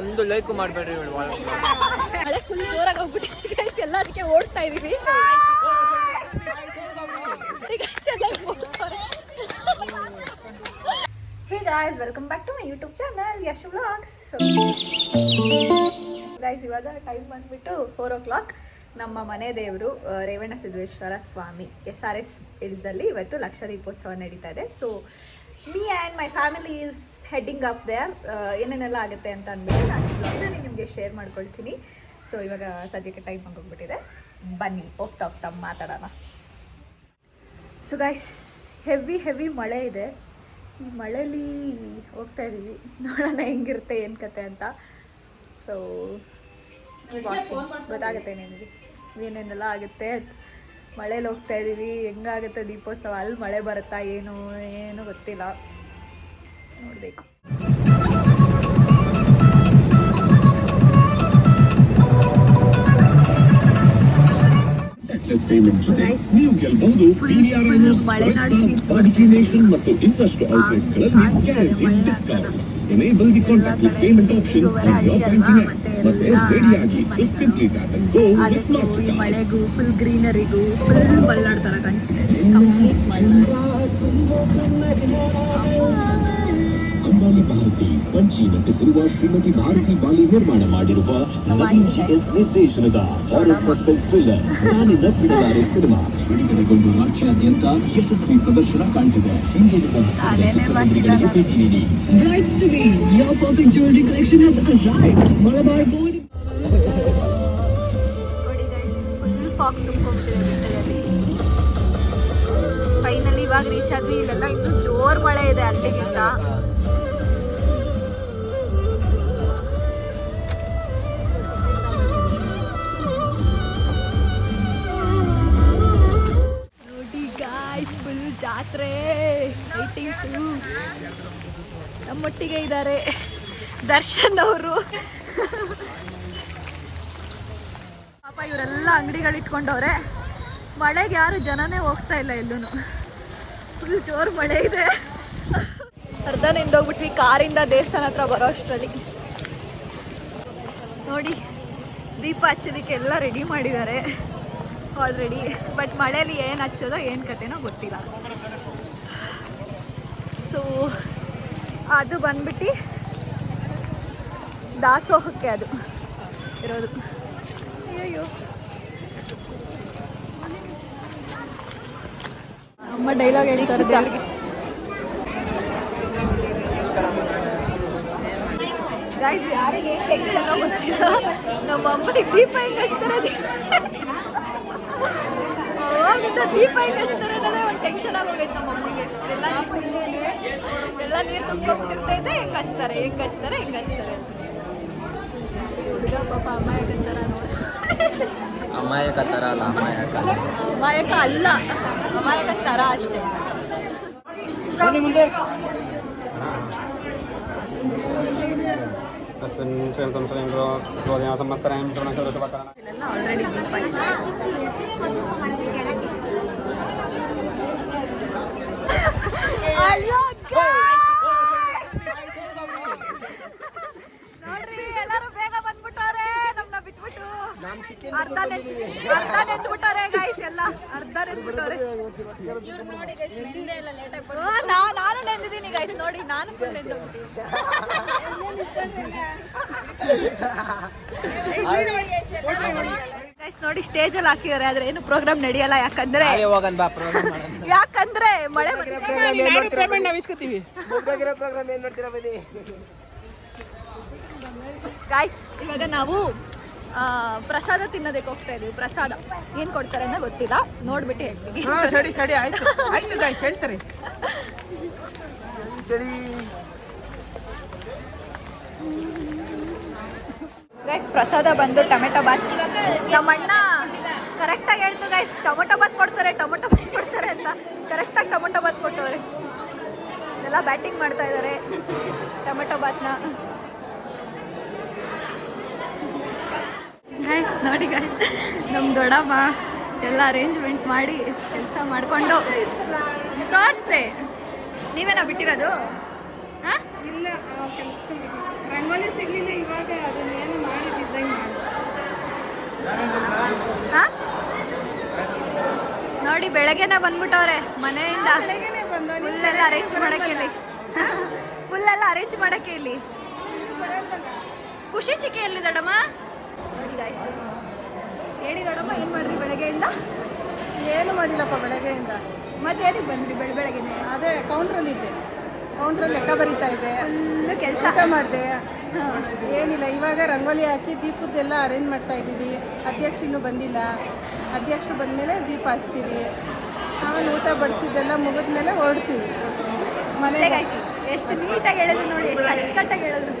ಒಂದು ಲೈಕ್ ಮಾಡಬೇಡ್ರಿ ಮಳೆ ಫುಲ್ ಜೋರಾಗಿ ಹೋಗ್ಬಿಟ್ಟಿದೆ ಎಲ್ಲದಕ್ಕೆ ಓಡ್ತಾ ಇದೀವಿ. Hey guys welcome back to my YouTube channel Yash vlogs so guys ಇವಾಗ ಟೈಮ್ ಬಂದ್ಬಿಟ್ಟು ಫೋರ್ ಓ ಕ್ಲಾಕ್ ನಮ್ಮ ಮನೆ ದೇವರು Revanna Revana Siddeshwara Swamy S R S ಹಿಲ್ಸಲ್ಲಿ ಇವತ್ತು ಲಕ್ಷ ದೀಪೋತ್ಸವ ನಡೀತಾ ಇದೆ. So me and my family is heading up there ಏನೇನೆಲ್ಲ ಆಗುತ್ತೆ ಅಂತ ಅಂದ್ಬಿಟ್ಟು ನಾನು ಬ್ಲಾಗ್ನಲ್ಲಿ ನಿಮಗೆ ಶೇರ್ ಮಾಡ್ಕೊಳ್ತೀನಿ. ಸೊ ಇವಾಗ ಸದ್ಯಕ್ಕೆ ಟೈಮ್ ಆಗೋಗ್ಬಿಟ್ಟಿದೆ ಬನ್ನಿ ಹೋಗ್ತಾ ಹೋಗ್ತಾ ಮಾತಾಡೋಣ. ಸೊ ಗೈಸ್ ಹೆವಿ ಹೆವಿ ಮಳೆ ಇದೆ. ಈ ಮಳೇಲಿ ಹೋಗ್ತಾ ಇದ್ದೀವಿ ನೋಡೋಣ ಹೆಂಗಿರುತ್ತೆ ಏನು ಕತೆ ಅಂತ. ಸೊ ವಾಚಿಂಗ್ ಗೊತ್ತಾಗುತ್ತೆ ನಿಮಗೆ ಏನೇನೆಲ್ಲ ಆಗುತ್ತೆ ಮಳೇಲಿ ಹೋಗ್ತಾ ಇದ್ದೀವಿ ಹೆಂಗಾಗುತ್ತೆ ದೀಪೋತ್ಸವ? ಅಲ್ಲಿ ಮಳೆ ಬರುತ್ತಾ ಏನು ಏನು ಗೊತ್ತಿಲ್ಲ. ನೋಡಬೇಕು. ಕಾಂಟ್ಯಾಕ್ಟ್ಲೆಸ್ ಪೇಮೆಂಟ್ ಜೊತೆ ನೀವು ಗೆಲ್ಲಬಹುದು ಪಿವಿಆರ್ ನೇಷನ್ ಮತ್ತು ಇನ್ನಷ್ಟು ಔಟ್ಲೆಟ್ಸ್ಗಳಲ್ಲಿ guarantee discounts enable the contactless payment option on your banking app ಮತ್ತೆ ರೆಡಿ ಆಗಿ simply tap and go with Mastercard ಮಳೆಗೂ full ಗ್ರೀನರಿಗೂ ಫುಲ್ ಬಲ್ಲಾಡ್ ತರ ಕಾಣಿಸ್ತಿದೆ. ಕಂಪ್ಲೀಟ್ ಭಾರತಿ ಪಂಚಿ ನಟಿಸಿರುವ ಶ್ರೀಮತಿ ಭಾರತಿ ಬಾಲಿ ನಿರ್ಮಾಣ ಮಾಡಿರುವ ನವೀನ್ ಜಿಎಸ್ ನಿರ್ದೇಶನದ horror suspense thriller Naaninna Bidalaare cinema. ಬಿಡುಗಡೆಗೊಂಡು ರಾಜ್ಯಾದ್ಯಂತ ಯಶಸ್ವಿ ಪ್ರದರ್ಶನ ಕಾಣ್ತಿದೆ. ಹಿಂದೆ ನಿಮ್ಮ ಅದೇನೇ ಚಿತ್ರಮಂದಿರಗಳಿಗೆ ಭೇಟಿ ನೀಡಿ. To be, your perfect jewelry collection has arrived. Malabar Gold. ನೋಡಿ ಗೈಸ್ ಫುಲ್ ಫಾಗ್ ತುಂಬ್ಕೊಂಡ್ಬಿಟ್ಟಿದೆ ಬೆಟ್ಟದಲ್ಲಿ ಫೈನಲಿ ಇವಾಗ ರೀಚ್ ಆದ್ವಿ. ಇಲ್ಲೆಲ್ಲ ಇನ್ನು ಜೋರ್ ಮಳೆ ಇದೆ ಅಲ್ಲಿಗಿಂತ. ಜಾತ್ರೆ ಲೈಟಿಂಗ್ಸು ನಮ್ಮೊಟ್ಟಿಗೆ ಇದ್ದಾರೆ ದರ್ಶನ್ ಅವರು. ಪಾಪ ಇವರೆಲ್ಲ ಅಂಗಡಿಗಳಿಟ್ಕೊಂಡವ್ರೆ ಮಳೆಗೆ ಯಾರು ಜನನೇ ಹೋಗ್ತಾ ಇಲ್ಲ ಎಲ್ಲೂ ಫುಲ್ ಜೋರು ಮಳೆ ಇದೆ. ಅರ್ಧ ನಿಂದೋಗ್ಬಿಟ್ವಿ ಕಾರಿಂದ ದೇವಸ್ಥಾನ ಹತ್ರ ಬರೋ ಅಷ್ಟರಲ್ಲಿ. ನೋಡಿ, ದೀಪ ಹಚ್ಚೋದಕ್ಕೆ ಎಲ್ಲ ರೆಡಿ ಮಾಡಿದ್ದಾರೆ. ಆಲ್ರೆಡಿ ಬಟ್ ಮಳೆಯಲ್ಲಿ ಏನು ಹಚ್ಚೋದೋ ಏನು ಕತೆನೋ ಗೊತ್ತಿಲ್ಲ. ಸೊ ಅದು ಬಂದ್ಬಿಟ್ಟು ದಾಸೋಹಕ್ಕೆ ಅದು ಇರೋದು. ಅಯ್ಯೋ ಅಮ್ಮ ಡೈಲಾಗ್ ಹೇಳ್ತಾರೆ ದೇವ್ರಿಗೆ ಯಾರಿಗೆ? ಗೊತ್ತಿಲ್ಲ. ನಮ್ಮ ಅಮ್ಮನಿಗೆ ದೀಪ ಹೆಂಗೆ ಹಚ್ತಾರೆ ಅವಾಗಿಂದ ದೀಪ ಹೆಂಗೆ ಹಚ್ತಾರೆ ಅನ್ನೋದೇ ಒಂದು ಟೆನ್ಷನ್ ಆಗೋಗೈತೆ ನಮ್ಮ ಅಮ್ಮಂಗೆ. ಎಲ್ಲ ನೀರು ಎಲ್ಲ ನೀರು ತುಂಬ್ಕೊಂಡ್ಬಿಟ್ಟಿರ್ತೈತೆ ಹೆಂಗೆ ಹಚ್ತಾರೆ ಹೆಂಗೆ ಹಚ್ತಾರೆ ಹೆಂಗೆ ಹಚ್ತಾರೆ ಅಂತ ಹುಡುಗ ಪಾಪ ಅಮ್ಮ ಯಾಕಂತಾರ ನೋಡಿ ಅಮಾಯಕ ಥರ ಅಲ್ಲ ಅಮಾಯಕ. ಅಮಾಯಕ ಅಲ್ಲ ಅಮಾಯಕ ತರ ಅಷ್ಟೇ. ಇಲ್ಲೆಲ್ಲ ಆಲ್ರೆಡಿ ದೀಪ ಹಚ್ತಾರೆ. ಅಯ್ಯೋ, guys! ನೋಡ್ರಿ ಎಲ್ಲರೂ ಬೇಗ ಬಂದ್ಬಿಟ್ಟವ್ರೆ ನಮ್ನ ಬಿಟ್ಬಿಟ್ಟು ಅರ್ಧ ಅರ್ಧ ನೆತ್ಬಿಟ್ಟವ್ರೆ ಗಾಯ್ಸ್ ಎಲ್ಲ. ಅರ್ಧ ನೆತ್ಬಿಟ್ಟವ್ರೆ ಹಾ, ನಾ- ನಾನು ನೆಂದಿದ್ದೀನಿ ಗಾಯ್ಸ್ ನೋಡಿ ನಾನು ಫುಲ್ ಗೈಸ್ ನೋಡಿ ಸ್ಟೇಜ್ ಅಲ್ಲಿ ಹಾಕಿದಾರೆ ಆದ್ರೆ ಏನು ಪ್ರೋಗ್ರಾಮ್ ನಡೆಯಲ್ಲ ಯಾಕಂದ್ರೆ ಹೋಗನ್ ಬಾ ಪ್ರೋಗ್ರಾಮ್ ಯಾಕಂದ್ರೆ ಮಳೆ. ಪೇಮೆಂಟ್ ನಾವು ಇಸ್ಕೊತೀವಿ. ಗಾಯ್ಸ್ ಇವಾಗ ನಾವು ಪ್ರಸಾದ ತಿನ್ನೋದಕ್ಕೆ ಹೋಗ್ತಾ ಇದೀವಿ. ಪ್ರಸಾದ ಏನ್ ಕೊಡ್ತಾರೆ ಅನ್ನೋ ಗೊತ್ತಿಲ್ಲ. ನೋಡ್ಬಿಟ್ಟು ಹೇಳ್ತೀನಿ. ಹಾ ಸರಿ ಸರಿ ಆಯ್ತು. ಆಯ್ತು ಗಾಯ್ಸ್ ಹೇಳ್ತಾರೆ. ಸರಿ ಗೈಸ್ ಪ್ರಸಾದ ಬಂದು ಟೊಮೆಟೊ ಬಾತ್. ನಮ್ಮ ಅಣ್ಣ ಕರೆಕ್ಟಾಗಿ ಹೇಳ್ತು ಗೈಸ್ ಟೊಮೆಟೊ ಬಾತ್ ಕೊಡ್ತಾರೆ ಟೊಮೆಟೊ ಬಾತ್ ಕೊಡ್ತಾರೆ ಅಂತ. ಕರೆಕ್ಟಾಗಿ ಟೊಮೆಟೊ ಬಾತ್ ಕೊಟ್ಟವ್ರೆ. ಎಲ್ಲ ಬ್ಯಾಟಿಂಗ್ ಮಾಡ್ತಾ ಇದ್ದಾರೆ. ಟೊಮೆಟೊ ಬಾತ್ನ. ಹಾಯ್ ನೋಡಿ ಗಾಯ್ ನಮ್ಮ ದೊಡ್ಡಮ್ಮ ಎಲ್ಲ ಅರೇಂಜ್ಮೆಂಟ್ ಮಾಡಿ ಕೆಲಸ ಮಾಡಿಕೊಂಡು ತೋರಿಸ್ದೆ. ನೀವೇನ ಬಿಟ್ಟಿರೋದು? ಹಾಂ? ಇಲ್ಲ ರಂಗೋಲಿ ಸಿಗಲಿಲ್ಲ ಇವಾಗ ಅದನ್ನೇನು ಮಾಡಿ ಡಿಸೈನ್ ಮಾಡಿ. ಹಾಂ? ನೋಡಿ ಬೆಳಗ್ಗೆನೆ ಬಂದ್ಬಿಟ್ಟವ್ರೆ ಮನೆಯಿಂದ. ಫುಲ್ಲೆಲ್ಲ ಅರೇಂಜ್ ಮಾಡಕ್ಕೆ ಇಲ್ಲಿ. ಫುಲ್ಲೆಲ್ಲ ಅರೇಂಜ್ ಮಾಡಕ್ಕೆ ಇಲ್ಲಿ. ಖುಷಿ ಚಿಕೆ ಎಲ್ಲಿ ದೊಡ್ಡಮ್ಮ? Guys. ಹೇಳಿ ನೋಡಮ್ಮ ಏನು ಮಾಡ್ರಿ ಬೆಳಗ್ಗೆಯಿಂದ? ಏನು ಮಾಡಿಲ್ಲಪ್ಪ ಬೆಳಗ್ಗೆಯಿಂದ. ಮತ್ತೆ ಏನಕ್ಕೆ ಬಂದ್ರಿ ಬೆಳ ಬೆಳಗ್ಗೆನೆ? ಅದೇ ಕೌಂಟ್ರಲ್ಲಿ ಇದ್ದೆ. ಕೌಂಟ್ರಲ್ಲಿ ಲೆಕ್ಕ ಬರೀತಾ ಇದೆ ಫುಲ್ ಕೆಲಸ. ಮಾಡಿದೆ. ಏನಿಲ್ಲ ಇವಾಗ ರಂಗೋಲಿ ಹಾಕಿ ದೀಪದ್ದೆಲ್ಲ ಅರೇಂಜ್ ಮಾಡ್ತಾ ಇದ್ದೀವಿ. ಅಧ್ಯಕ್ಷ ಇನ್ನೂ ಬಂದಿಲ್ಲ. ಅಧ್ಯಕ್ಷರು ಬಂದಮೇಲೆ ದೀಪ ಹಚ್ತೀವಿ. ಆಮೇಲೆ ಊಟ ಬಡಿಸಿದ್ದೆಲ್ಲ ಮುಗಿದ್ಮೇಲೆ ಹೊರಡ್ತೀವಿ. ಮನೆಗೆ. ಎಷ್ಟು ನೀಟಾಗಿ ಹೇಳಿದ್ರು ನೋಡಿ ಎಷ್ಟು ಅಚ್ಚುಕಟ್ಟಾಗಿ ಹೇಳಿದ್ರು.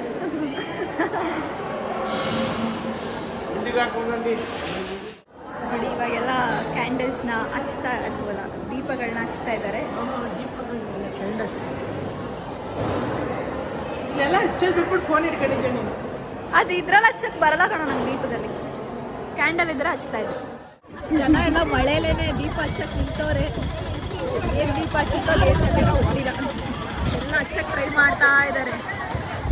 ನೋಡಿ ಇವಾಗೆಲ್ಲ ಕ್ಯಾಂಡಲ್ಸ್ನ ಹಚ್ತಾ ಅಥವಾ ದೀಪಗಳನ್ನ ಹಚ್ತಾ ಇದ್ದಾರೆ. ಇಲ್ಲೆಲ್ಲ ಹಚ್ಚೋದು ಬಿಟ್ಬಿಟ್ಟು ಫೋನ್ ಹಿಡ್ಕೊಂಡಿದ್ದೆ ನೀನು? ಅದು ಇದ್ರಲ್ಲಿ ಹಚ್ಚಕ್ ಬರಲ್ಲ ಕಣ ನಂಗೆ ದೀಪದಲ್ಲಿ. ಕ್ಯಾಂಡಲ್ ಇದ್ರೆ ಹಚ್ತಾ ಇದೆ ಜನ ಎಲ್ಲ ಮಳೆಲೇನೆ ದೀಪ ಹಚ್ಚಕ್ ನಿಂತವ್ರೆ. ಏನ್ ದೀಪ ಹಚ್ಚಿದ್ರು ಏನ್ ಗೊತ್ತಿಲ್ಲ. ಎಲ್ಲ ಹಚ್ಚಕ್ ಟ್ರೈ ಮಾಡ್ತಾ ಇದ್ದಾರೆ.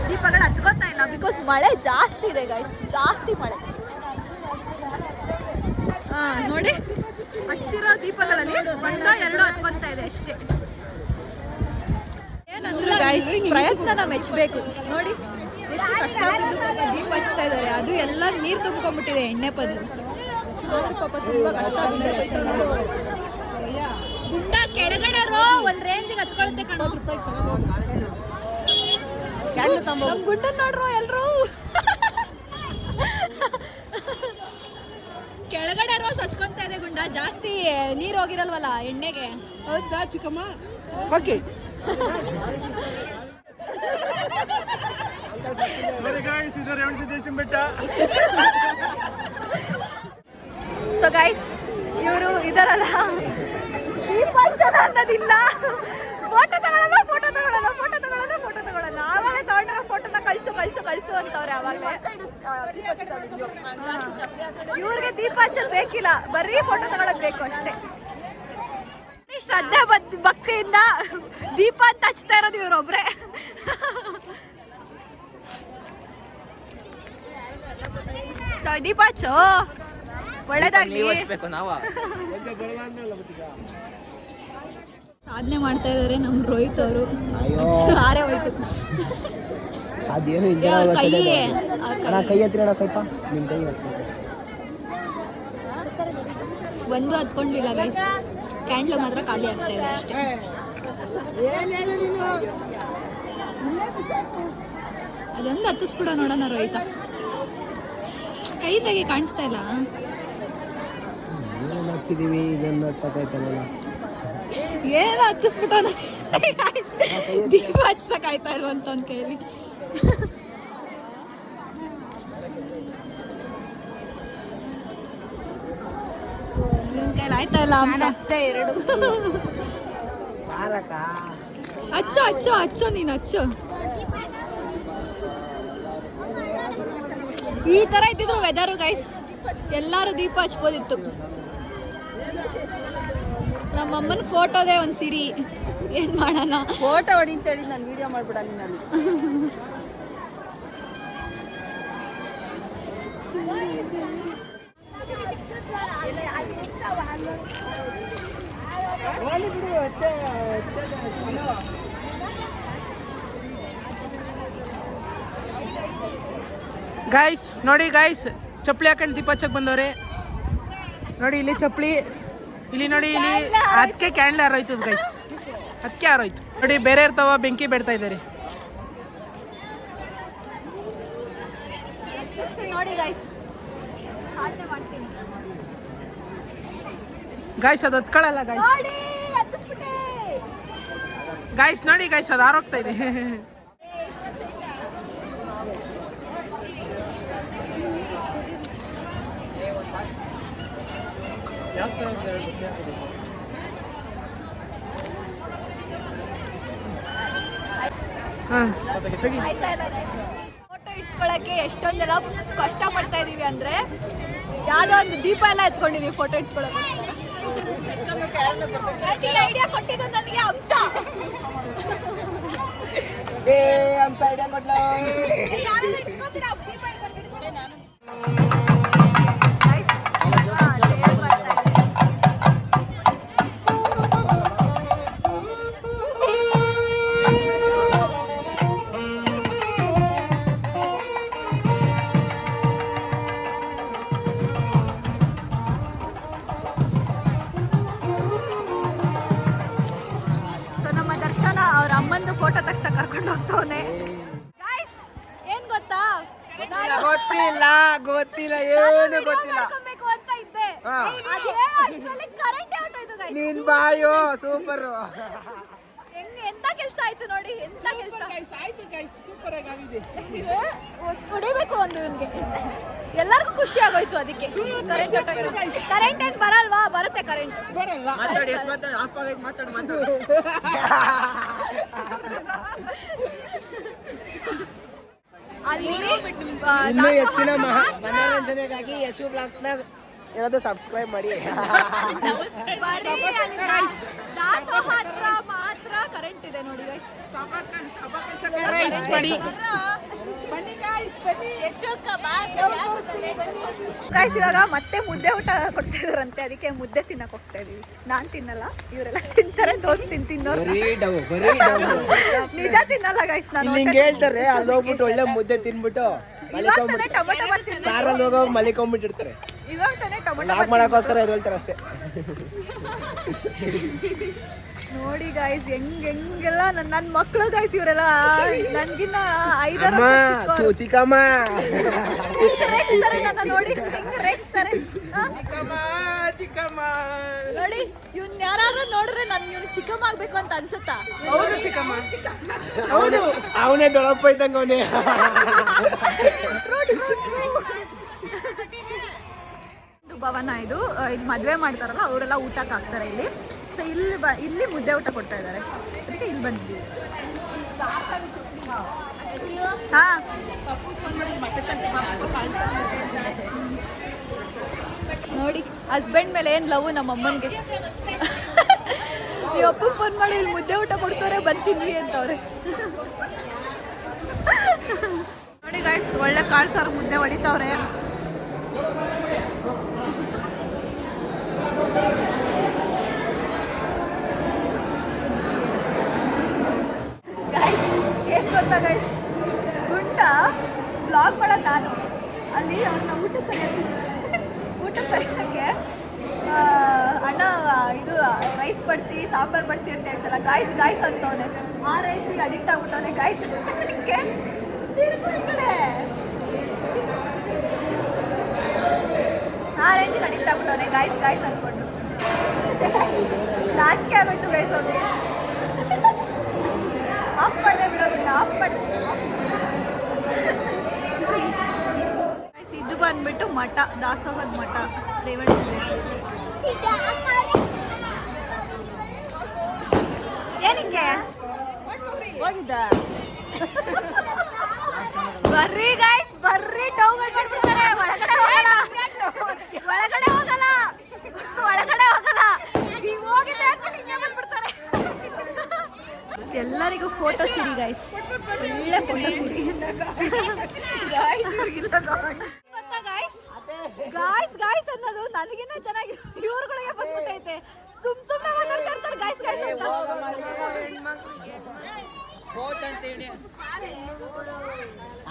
ದೀಪಗಳು ಹತ್ಕೋತಾ ಇಲ್ಲ ಬಿಕಾಸ್ ಮಳೆ ಜಾಸ್ತಿ ಇದೆ ಗೈಸ್ ಜಾಸ್ತಿ ಮಳೆ. ನೋಡಿ, ಹಚ್ಚಿರೋ ದೀಪಗಳಲ್ಲಿ ಒಂದ ಎರಡು ಹತ್ಕೊಂತ ಇದೆ ಅಷ್ಟೇ. ಏನಂದ್ರು ಪ್ರಯತ್ನ ಪ್ರಯತ್ನನ ಮೆಚ್ಚಬೇಕು. ನೋಡಿ, ಎಷ್ಟು ಕಷ್ಟ ದೀಪ ಹಚ್ತಾ ಇದ್ದಾರೆ. ಅದು ಎಲ್ಲ ನೀರು ತುಂಬ್ಕೊಂಡ್ಬಿಟ್ಟಿದೆ ಎಣ್ಣೆ ಪದ್ಲು ಪಾಪ ತುಂಬಾ ಕಷ್ಟ ಗುಂಡ ಕೆಳಗಡೆ ರೋ ಒಂದ್ ರೇಂಜಿಗೆ ಹತ್ಕೊಳುತ್ತೆ ಕಣೋ. ಗುಂಡ ನೋಡ್ರೋ ಎಲ್ರು ಕೆಳಗಡೆ ರೋಸ್ ಹಚ್ಕೊಂತ ಇದೆ ಗುಂಡ ಜಾಸ್ತಿ ನೀರು ಹೋಗಿರಲ್ವಲ್ಲ ಎಣ್ಣೆಗೆ? ಹೌದಾ ಚಿಕ್ಕಮ್ಮ? ಓಕೆ ಸೊ ಗೈಸ್ ಇವರು ಇದರಲ್ಲ. ದೀಪ ಹಚ್ಚೋದು ಅನ್ನೋದಿಲ್ಲ. ಫೋಟೋ ತಗೊಳ್ಳಲ್ಲ ಫೋಟೋ ತಗೊಳ್ಳಲ್ಲ ಫೋಟೋ ತಗೊಳ್ಳಲ್ಲ ಫೋಟೋ ತಗೊಳ್ಳಲ್ಲ ಆವಾಗ ತಗೊಂಡಿರೋ ಫೋಟೋನ ಕಳ್ಸು ಕಳ್ಸು ಕಳ್ಸು ಅಂತವ್ರೆ ಅವಾಗಲೇ ಇವ್ರಿಗೆ ದೀಪ ಹಚ್ಚೋದು ಬೇಕಿಲ್ಲ. ಬರೀ ಫೋಟೋ ತಗೊಳ್ಳೋದು ಬೇಕು ಅಷ್ಟೇ. ಶ್ರದ್ಧೆ ಬದ್ ಭಕ್ತಿಯಿಂದ ದೀಪ ಅಂತ ಹಚ್ತಾ ಇರೋದು ಇವ್ರೊಬ್ರೆ. ತ- ದೀಪ ಹಚ್ಚು. ಒಳ್ಳೇದಾಗ್ಲಿ. ಸಾಧನೆ ಮಾಡ್ತಾ ಇದಾರೆ ನಮ್ ರೋಹಿತ್ ಅವರು. ಆರೇ ಹೋಯ್ತು. ಅದೇನು ಕೈ? ಅಣ್ಣ ಕೈ ಹತ್ತಿರ ಅಣ್ಣ ಸ್ವಲ್ಪ. ನಿಮ್ಮ ಕೈ ಹತ್ತಿರ ಒಂದು ಹತ್ಕೊಂಡಿಲ್ಲ ಗೈಸ್ ಕ್ಯಾಂಡ್ಲು ಮಾತ್ರ ಖಾಲಿ ಆಗ್ತಾ ಇದೆ ಅಷ್ಟೇ. ಅದೊಂದು ಹತ್ತಿಸ್ಬಿಡ ನೋಡೋಣ ರೋಹಿತ. ಕೈ ತೆಗಿ ಕಾಣಿಸ್ತಾ ಇಲ್ಲ. ಏನು ಹಚ್ಚಿದೀವಿ? ಇದನ್ನು ಹತ್ತಕೈತಲ್ಲ ಏನು ಹತ್ತಿಸ್ಬಿಟ್ಟ ದೀಪ ಹಚ್ಚಕ್ ಆಯ್ತಾ ಇಲ್ವಂತ ಅವ್ನ ಕೈಲಿ ಕೈಲಿ ಆಯ್ತಾ ಇಲ್ಲ ಅಂತ ಅಷ್ಟೇ ಎರಡು. ಅಚ್ಚ ಅಚ್ಚ ಅಚ್ಚ ನೀನು ಅಚ್ಚ ಈ ತರ ಇದ್ದಿದ್ರು ವೆದರು ಗೈಸ್ ಎಲ್ಲಾರು ದೀಪ ಹಚ್ಬೋದಿತ್ತು. ನಮ್ಮಮ್ಮನ ಫೋಟೋದೇ ಒಂದು ಸಿರಿ. ಏನ್ ಮಾಡೋಣ ಫೋಟೋ ಹೊಡಿ ಅಂತ ಹೇಳಿ ನಾನು ವಿಡಿಯೋ ಮಾಡ್ಬಿಡ ನಾನು. ಗಾಯ್ಸ್ ನೋಡಿ ಗಾಯ್ಸ್ ಚಪ್ಪಲಿ ಹಾಕೊಂಡು ದೀಪ ಹಚ್ಚಕ್ ಬಂದವ್ರೆ. ನೋಡಿ ಇಲ್ಲಿ ಚಪ್ಪಲಿ ಇಲ್ಲಿ ನೋಡಿ ಇಲ್ಲಿ ಅದಕ್ಕೆ ಕ್ಯಾಂಡ್ಲ್ ಯಾರೋಯ್ತು ಗೈಸ್ ಅದಕ್ಕೆ ಆರೋಯ್ತು ನೋಡಿ ಬೇರೆ ಇರ್ತಾವ ಬೆಂಕಿ ಬೇಡ್ತಾ ಇದ್ದಾರೆ ನೋಡಿ ಗೈಸ್ ಹಾಗೆ ಮಾಡ್ತೀನಿ. ಗಾಯ್ಸ್ ಅದು ಹತ್ಕೊಳ್ಳಲ್ಲ ಗಾಯ್ಸ್ ನೋಡಿ ಹತ್ತಿಸ್ಬಿಟ್ಟೆ. ಗಾಯ್ಸ್ ನೋಡಿ ಗಾಯ್ಸ್ ಅದು ಆರೋಗ್ತಾ ಇದೆ. ಹಾಂ ಆಯ್ತಾ ಇಲ್ಲ ಫೋಟೋ ಇಡ್ಸ್ಕೊಳಕ್ಕೆ ಎಷ್ಟೊಂದೆಲ್ಲ ಕಷ್ಟ ಪಡ್ತಾ ಇದೀವಿ ಅಂದ್ರೆ ಯಾವುದೋ ಒಂದು ದೀಪ ಎಲ್ಲ ಎತ್ಕೊಂಡಿದೀವಿ ಫೋಟೋ ಇಡ್ಸ್ಕೊಳಕ್ಕೆ ಐಡಿಯಾ ಕೊಟ್ಟಿದ್ದು ನನಗೆ ಹಂಸ. ಯಾರಾದ್ರೂ ಐಡಿಯಾ ದೀಪ ಹೊಡಿಬೇಕು ಒಂದು ಇವನ್ಗೆ. ಎಲ್ಲರಿಗೂ ಖುಷಿ ಆಗೋಯ್ತು ಅದಕ್ಕೆ. ಕರೆಂಟ್ ಕರೆಂಟ್ ಏನ್ ಬರಲ್ವಾ? ಬರುತ್ತೆ ಕರೆಂಟ್ ಬರಲ್ಲ. ಮಾತಾಡಿ ಎಷ್ಟು ಮಾತಾಡಿ? ಆಫ್ ಆಗೈತೆ ಮಾತಾಡಿ ಮಾತಾಡಿ. ಅಲ್ಲಿ ಇನ್ನೂ ಹೆಚ್ಚಿನ ಮನೋರಂಜನೆಗಾಗಿ ಯಶು ಬ್ಲಾಗ್ಸ್ನ ಏನಾದ್ರು ಸಬ್ಸ್ಕ್ರೈಬ್ ಮಾಡಿ. ದಾಸೋಹ ಹತ್ರ ಕರೆಂಟ್ ಇದೆ ನೋಡಿ ಗೈಸ್ ಗೈಸ್ ಇವಾಗ ಮತ್ತೆ ಮುದ್ದೆ ಊಟ ಕೊಡ್ತಾ ಇದಾರಂತೆ ಅದಕ್ಕೆ ಮುದ್ದೆ ತಿನ್ನಕ್ ಹೋಗ್ತಾ ಇದೀವಿ. ನಾನ್ ತಿನ್ನಲ್ಲ ಇವರೆಲ್ಲ ತಿಂತಾರೆ ದೋಸ್ ತಿನ್ ತಿನ್ನೋರು. ಡವ್ ಬರೀ ಡವ್ ನಿಜ ತಿನ್ನಲ್ಲ ಗೈಸ್ ನಾನು ಹಿಂಗೆ ಹೇಳ್ತಾರೆ ಅಲ್ಲಿ ಹೋಗ್ಬಿಟ್ಟು ಒಳ್ಳೆ ಮುದ್ದೆ ತಿನ್ಬಿಟ್ಟು. ಕಾರಲ್ಲಿ ಹೋಗೋ ಮಲಿಕೊಂಬಿಟ್ಟಿರ್ತಾರೆ ಇವಾಗ ತಾನೇ ಟೊಮೆಟೊ ಲಾಕ್ ಮಾಡೋಕ್ಕೋಸ್ಕರ ಇದು ಹೇಳ್ತಾರೆ ಅಷ್ಟೇ. ನೋಡಿ ಗಾಯ್ಸ್ ಹೆಂಗ್ ಹೆಂಗೆಲ್ಲ ನನ್ ನನ್ ಮಕ್ಳು ಗಾಯ್ಸ್ ಇವರೆಲ್ಲ ನನ್ಗಿನ್ನ ಐದರ ಚಿಕ್ಕಮ್ಮ. ನನ್ನ ನೋಡಿ ಹೆಂಗ್ ರೇಗಿಸ್ತಾರೆ? ಚಿಕ್ಕಮ್ಮ ಚಿಕ್ಕಮ್ಮ. ನೋಡಿ ಇವ್ನ ಯಾರು ನೋಡಿದ್ರೆ ನನ್ ಇವ್ನು ಚಿಕ್ಕಮ್ಮ ಆಗ್ಬೇಕು ಅಂತ ಅನ್ಸುತ್ತಾ? ಹೌದು ಚಿಕ್ಕಮ್ಮ. ಹೌದು. ಅವನೇ ದೊಡಪ್ಪ ಇದ್ದಂಗ ಅವನೇ. ಭವನ ಇದು. ಇದು ಮದ್ವೆ ಮಾಡ್ತಾರಲ್ಲ ಅವರೆಲ್ಲ ಊಟಕ್ಕೆ ಹಾಕ್ತಾರೆ ಇಲ್ಲಿ. ಸೊ ಇಲ್ಲಿ ಬ ಇಲ್ಲಿ ಮುದ್ದೆ ಊಟ ಕೊಡ್ತಾ ಇದ್ದಾರೆ. ಅದಕ್ಕೆ ಇಲ್ಲಿ ಬಂದಿದ್ದೀವಿ ಹಾ. ನೋಡಿ ಹಸ್ಬೆಂಡ್ ಮೇಲೆ ಏನು ಲವ್ ನಮ್ಮ ಅಮ್ಮನಿಗೆ? ನೀವು ಅಪ್ಪಗೆ ಫೋನ್ ಮಾಡಿ ಇಲ್ಲಿ ಮುದ್ದೆ ಊಟ ಕೊಡ್ತಾರೆ ಬಂತೀನಿ ಅಂತವ್ರೆ ನೋಡಿ ಗಾಯ್ಸ್ ಒಳ್ಳೆ ಕಾಳು ಸಾರು ಮುದ್ದೆ ಹೊಡಿತಾವ್ರೆ. ಗಾಯ್ಸ್ ಏನು ಗೊತ್ತಾ ಗೈಸ್ ಗುಂಟ ಬ್ಲಾಗ್ ಮಾಡೋದು ನಾನು. ಅಲ್ಲಿ ಅವ್ರನ್ನ ಊಟಕ್ಕೆ ಕರೆಯೋದು ಊಟಕ್ಕೆ ಕರೆಯೋಕ್ಕೆ ಅಣ್ಣ ಇದು ರೈಸ್ ಬಡಿಸಿ, ಸಾಂಬಾರು ಬಡಿಸಿ ಅಂತ ಹೇಳ್ತಲ್ಲ ಗಾಯ್ಸ್ ಗಾಯ್ಸ್ ಅಂತವನೆ. ಆ ರೇಂಜಿಗೆ ಅಡಿಕ್ಟ್ ಆಗ್ಬಿಟ್ಟವನೆ ಗಾಯ್ಸ್ ಅದಕ್ಕೆ ಕಡೆ ಆ ರೇಂಜಿಗೆ ಅಡಿಕ್ಟ್ ಆಗ್ಬಿಟ್ಟವನೆ ಗಾಯ್ಸ್ ಗಾಯ್ಸ್ ಅಂದ್ಕೊಂಡು. ನಾಚಿಕೆ ಆಗೋಯ್ತು ಗೈಸ್ ಅವ್ರಿಗೆ ಆಫ್ ಮಾಡಿದೆ ಬಿಡೋದನ್ನ ಆಫ್ ಮಾಡಿದೆ ಇದು ಬಂದ್ಬಿಟ್ಟು ಮಠ ದಾಸೋಹದ ಮಠ ರೇವಣ ಏನಕ್ಕೆ ಹೋಗಿದ್ದ? ಬರ್ರಿ ಗಾಯ್ಸ್ ಬರ್ರಿ ಡೌನ್ಲೋಡ್ ಮಾಡ್ಬಿಡ್ತಾರೆ ಒಳಗಡೆ ಹೋಗಲ್ಲ ಒಳಗಡೆ ಹೋಗಲ್ಲ ಒಳಗಡೆ ಹೋಗಲ್ಲ ನೀವು ಹೋಗಿದ್ದೆ ಅಂತ ಹಿಂಗೆ ಬಂದ್ಬಿಡ್ತಾರೆ ಎಲ್ಲರಿಗೂ ಫೋಟೋ ಸಿರಿ ಗೈಸ್ ಒಳ್ಳೆ ಫೋಟೋ ಸಿರಿ ಗಾಯ್ಸ್ ಗಾಯ್ಸ್ ಅನ್ನೋದು ನನಗಿನ್ನ ಚೆನ್ನಾಗಿ ಇವ್ರುಗಳಿಗೆ ಬಂದ್ಬಿಟ್ಟೈತೆ ಸುಮ್ ಸುಮ್ನೆ ಮಾತಾಡ್ತಾ ಇರ್ತಾರೆ ಗಾಯ್ಸ್ ಗಾಯ್ಸ್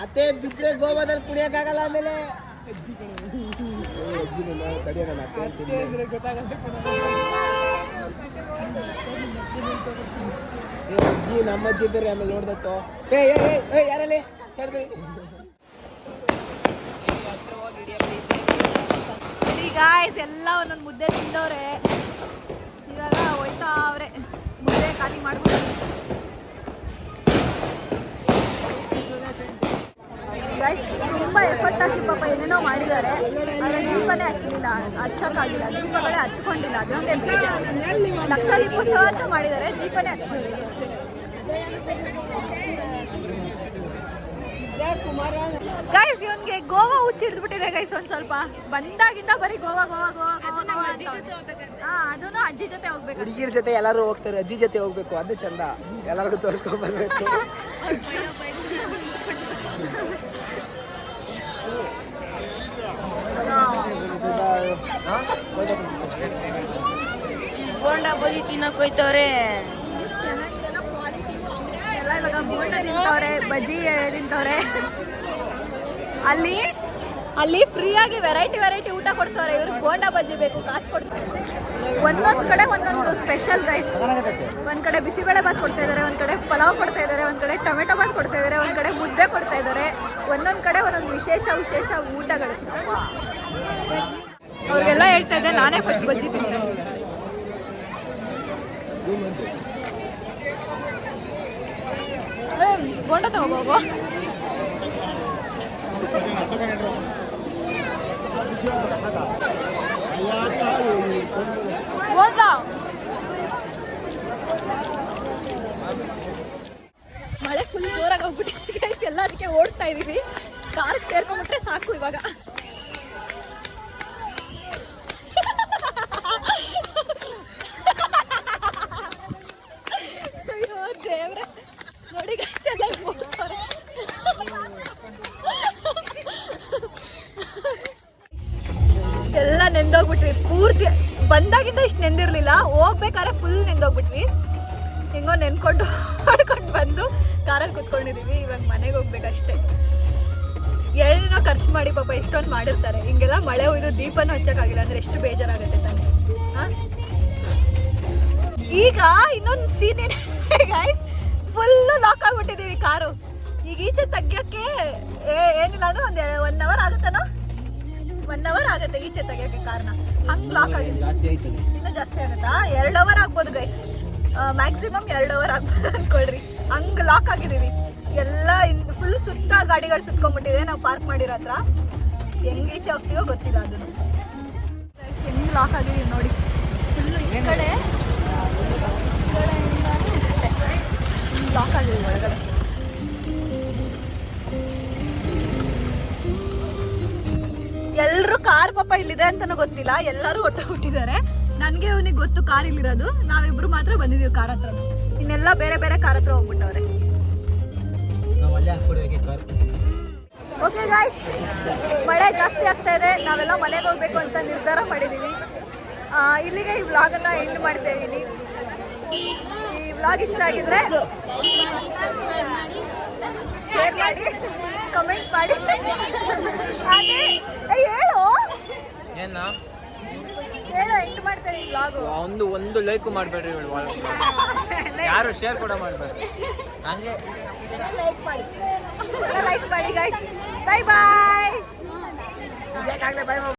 ಅತ್ತೆ ಬಿದ್ರೆ ಗೋವಾದಲ್ಲಿ ಕುಡಿಯಕ್ಕಾಗಲ್ಲ ಆಮೇಲೆ ತಡಿಯೋಣ ಅತ್ತೆ ಅಂತೀನಿ. ಏ ಅಜ್ಜಿ ನಮ್ಮ ಅಜ್ಜಿ ಬೇರೆ ಆಮೇಲೆ ಏ ಯಾರಲ್ಲಿ ಸೈಡ್ ಬೈ ಗಾಯ್ಸ್ ಎಲ್ಲ ಒಂದೊಂದು ಮುದ್ದೆ ತಿಂದವ್ರೆ. ಇವಾಗ ಹೋಯ್ತಾ ಅವ್ರೆ. ಮುದ್ದೆ ಖಾಲಿ ಮಾಡ್ಬಿಟ್ಟು. ಗೈಸ್ ತುಂಬ ಎಫರ್ಟ್ ಹಾಕಿ ಪಾಪ ಏನೇನೋ ಮಾಡಿದ್ದಾರೆ. ಆದರೆ ದೀಪನೇ ಹಚ್ಚಲಿಲ್ಲ ಹಚ್ಚಕ್ಕಾಗಿಲ್ಲ. ದೀಪಗಳೇ ಹತ್ಕೊಂಡಿಲ್ಲ. ಅದೊಂದೇ ಬೇಜಾರು. ಲಕ್ಷ ದೀಪೋತ್ಸವ ಅಂತ ಮಾಡಿದ್ದಾರೆ. ದೀಪನೇ ಹತ್ಕೊಂಡಿಲ್ಲ. ಗೈಸ್ ಇವನ್ಗೆ ಗೋವಾ ಹುಚ್ಚಿ ಹಿಡಿದ್ಬಿಟ್ಟಿದೆ ಗೈಸ್ ಒಂದ್ ಸ್ವಲ್ಪ. ಬಂದಾಗಿಂದ ಬರೀ ಗೋವಾ ಗೋವಾ ಗೋವಾ ಹಾ ಅದನ್ನು ಅಜ್ಜಿ ಜೊತೆ ಹೋಗ್ಬೇಕು. ಹುಡುಗಿರ ಜೊತೆ ಎಲ್ಲರೂ ಹೋಗ್ತಾರೆ ಅಜ್ಜಿ ಜೊತೆ ಹೋಗ್ಬೇಕು. ಅದು ಚಂದ. ಎಲ್ಲರಿಗೂ ತೋರಿಸ್ಕೊಂಡ್ ಬರ್ಬೇಕು. ಬೋಂಡ ಬರಿ ತಿನ್ನಕ್ ಹೋಯ್ತವ್ರೆ. ಎಲ್ಲ ಇವಾಗ ಬೋಂಡ ತಿಂತವ್ರೆ ಬಜ್ಜಿ ತಿಂತವ್ರೆ. ಅಲ್ಲಿ? ಅಲ್ಲಿ ಫ್ರೀಯಾಗಿ ವೆರೈಟಿ ವೆರೈಟಿ ಊಟ ಕೊಡ್ತವ್ರೆ. ಇವ್ರಿಗೆ ಬೋಂಡಾ ಬಜ್ಜಿ ಬೇಕು ಕಾಸು ಕೊಡ್ತಾರೆ ಒಂದೊಂದು ಕಡೆ ಒಂದೊಂದು ಸ್ಪೆಷಲ್ ರೈಸ್ ಒಂದ್ ಕಡೆ ಬಿಸಿಬೇಳೆ ಬಾತ್ ಕೊಡ್ತಾ ಇದಾರೆ ಒಂದ್ ಕಡೆ ಪಲಾವ್ ಕೊಡ್ತಾ ಇದ್ದಾರೆ ಒಂದ್ ಕಡೆ ಟೊಮೆಟೊ ಬಾತ್ ಕೊಡ್ತಾ ಇದಾರೆ ಒಂದ್ ಕಡೆ ಮುದ್ದೆ ಕೊಡ್ತಾ ಇದ್ದಾರೆ ಒಂದೊಂದ್ ಕಡೆ ಒಂದೊಂದು ವಿಶೇಷ ವಿಶೇಷ ಊಟಗಳು. ಅವ್ರಿಗೆಲ್ಲ ಹೇಳ್ತಾ ಇದ್ದೆ ನಾನೇ ಫಸ್ಟ್ ಬಜ್ಜಿ ಏ, ಬೋಂಡ ತಗೋಬೋ ಬೋಂಡ ಮಳೆ ಫುಲ್ ಜೋರಾಗಿ ಹೋಗ್ಬಿಟ್ಟಿದೆ. ಎಲ್ಲ ಅದಕ್ಕೆ ಓಡ್ತಾ ಇದೀವಿ ಕಾರ್ಗೆ ಸೇರ್ಕೊಂಡ್ಬಿಟ್ರೆ ಸಾಕು ಇವಾಗ ಹೋಗ್ಬೇಕಾದ್ರೆ ಫುಲ್ ನೆಂದೋಗ್ಬಿಟ್ವಿ. ಹೆಂಗೋ ನೆನ್ಕೊಂಡು ಮಾಡ್ಕೊಂಡು ಬಂದು ಕಾರಲ್ಲಿ ಕುತ್ಕೊಂಡಿದ್ದೀವಿ ಇವಾಗ ಮನೆಗೆ ಹೋಗ್ಬೇಕಷ್ಟೇ. ಎಳ್ಳಿನೋ ಖರ್ಚು ಮಾಡಿ ಪಾಪ ಇಷ್ಟೊಂದು ಮಾಡಿರ್ತಾರೆ. ಹಿಂಗೆಲ್ಲ ಮಳೆ ಹೋಯ್ದು ದೀಪನೂ ಹಚ್ಚಕ್ಕಾಗಿಲ್ಲ. ಅಂದ್ರೆ ಎಷ್ಟು ಬೇಜಾರಾಗುತ್ತೆ ತಾನೆ? ಈಗ ಇನ್ನೊಂದು ಸೀನ್ ಗಾಯ್ಸ್ ಫುಲ್ಲು ಲಾಕ್ ಆಗ್ಬಿಟ್ಟಿದೀವಿ ಕಾರು. ಈಗ ಈಚೆ ತೆಗಿಯೋಕ್ಕೆ ಏನಿಲ್ಲ ಅಂದ್ರೆ ಒಂದು ಒನ್ ಅವರ್ ಆಗುತ್ತನೋ? ಒನ್ ಅವರ್ ಆಗುತ್ತೆ ಈಚೆ ತೆಗಿಯೋಕೆ ಕಾರಣ. ಹಂಗೆ ಬ್ಲಾಕ್ ಆಗಿದೆ. ಜಾಸ್ತಿ ಆಯ್ತದೆ. ಇನ್ನೂ ಜಾಸ್ತಿ ಆಗುತ್ತಾ? ಎರಡು ಅವರ್ ಆಗ್ಬೋದು ಗೈಸ್ ಮ್ಯಾಕ್ಸಿಮಮ್ ಎರಡು ಅವರ್ ಆಗ್ಬೋದು ಅನ್ಕೊಳ್ರಿ. ಹಂಗೆ ಲಾಕ್ ಆಗಿದ್ದೀವಿ. ಎಲ್ಲ ಫುಲ್ ಸುತ್ತ ಗಾಡಿಗಳು ಸುತ್ಕೊಂಡ್ಬಿಟ್ಟಿದೆ. ನಾವು ಪಾರ್ಕ್ ಮಾಡಿರೋ ಹತ್ರ. ಹೆಂಗೆ ಈಚೆ ಹೋಗ್ತೀವೋ ಗೊತ್ತಿಲ್ಲ ಅದನ್ನು. ಹೆಂಗೆ ಲಾಕ್ ಆಗಿದೀವಿ ನೋಡಿ. ಫುಲ್ಲು ಈ ಕಡೆ. ಲಾಕ್ ಆಗಿದ್ದೀವಿ ಒಳಗಡೆ. ಎಲ್ಲರೂ ಕಾರ್ ಪಾಪ ಇಲ್ಲಿದೆ ಅಂತಾನೂ ಗೊತ್ತಿಲ್ಲ. ಎಲ್ಲರೂ ಒಟ್ಟು ಕೊಟ್ಟಿದ್ದಾರೆ. ನನಗೆ ಅವನಿಗೆ ಗೊತ್ತು ಕಾರ್ ಇಲ್ಲಿರೋದು. ನಾವಿಬ್ರು ಮಾತ್ರ ಬಂದಿದ್ದೀವಿ ಕಾರ್ ಹತ್ರ. ಇನ್ನೆಲ್ಲ ಬೇರೆ ಬೇರೆ ಕಾರ್ ಹತ್ರ ಹೋಗ್ಬಿಟ್ಟವ್ರೆ. ಓಕೆ ಗಾಯ್ಸ್ ಮಳೆ ಜಾಸ್ತಿ ಆಗ್ತಾ ಇದೆ. ನಾವೆಲ್ಲ ಮನೆಗೆ ಹೋಗ್ಬೇಕು ಅಂತ ನಿರ್ಧಾರ ಮಾಡಿದ್ದೀವಿ ಇಲ್ಲಿಗೆ ಈ ವ್ಲಾಗನ್ನು ಎಂಡ್ ಮಾಡ್ತಾ ಇದ್ದೀನಿ ಈ ವ್ಲಾಗ್ ಇಷ್ಟ ಆಗಿದ್ರೆ ಶೇರ್ ಮಾಡಿ. ಕಮೆಂಟ್ ಮಾಡಿ. ಏಯ್, ಹೇಳು. ಏನ? ಹೇಳು ಎಂಡ್ ಮಾಡ್ತಾರೆ ವ್ಲಾಗು ಒಂದು ಒಂದು ಲೈಕ್ ಮಾಡಬೇಡ್ರಿ ಯಾರು ಶೇರ್ ಕೂಡ ಮಾಡಬೇಡ್ರಿ. ಹಂಗೆ. ಲೈಕ್ ಮಾಡಿ. ಲೈಕ್ ಮಾಡಿ ಗೈಸ್ ಬಾಯ್ ಬಾಯ್